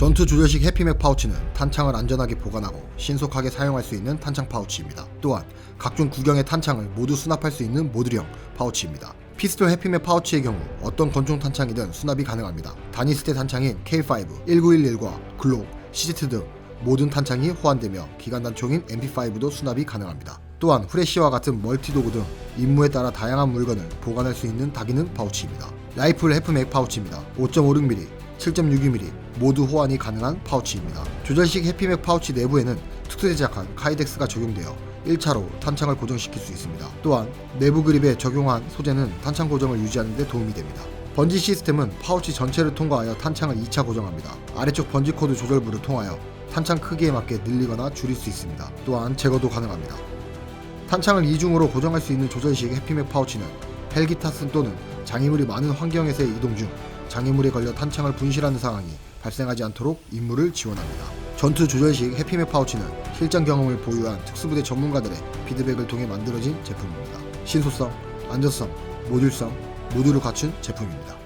전투 조절식 해피맥 파우치는 탄창을 안전하게 보관하고 신속하게 사용할 수 있는 탄창 파우치입니다. 또한 각종 구경의 탄창을 모두 수납할 수 있는 모듈형 파우치입니다. 피스톨 해피맥 파우치의 경우 어떤 권총 탄창이든 수납이 가능합니다. 단위스테 탄창인 K5, 1911과 글록, 시제트 등 모든 탄창이 호환되며 기관 단총인 MP5도 수납이 가능합니다. 또한 후레쉬와 같은 멀티도구 등 임무에 따라 다양한 물건을 보관할 수 있는 다기능 파우치입니다. 라이플 해프맥 파우치입니다. 5.56mm, 7.62mm 모두 호환이 가능한 파우치입니다. 조절식 해피맥 파우치 내부에는 특수 제작한 카이덱스가 적용되어 1차로 탄창을 고정시킬 수 있습니다. 또한 내부 그립에 적용한 소재는 탄창 고정을 유지하는 데 도움이 됩니다. 번지 시스템은 파우치 전체를 통과하여 탄창을 2차 고정합니다. 아래쪽 번지 코드 조절부를 통하여 탄창 크기에 맞게 늘리거나 줄일 수 있습니다. 또한 제거도 가능합니다. 탄창을 이중으로 고정할 수 있는 조절식 해피맥 파우치는 헬기 탑승 또는 장애물이 많은 환경에서의 이동 중 장애물에 걸려 탄창을 분실하는 상황이 발생하지 않도록 임무를 지원합니다. 전투 조절 식 해피맥 파우치는 실전 경험을 보유한 특수부대 전문가들의 피드백을 통해 만들어진 제품입니다. 신소성, 안전성, 모듈성 모두를 갖춘 제품입니다.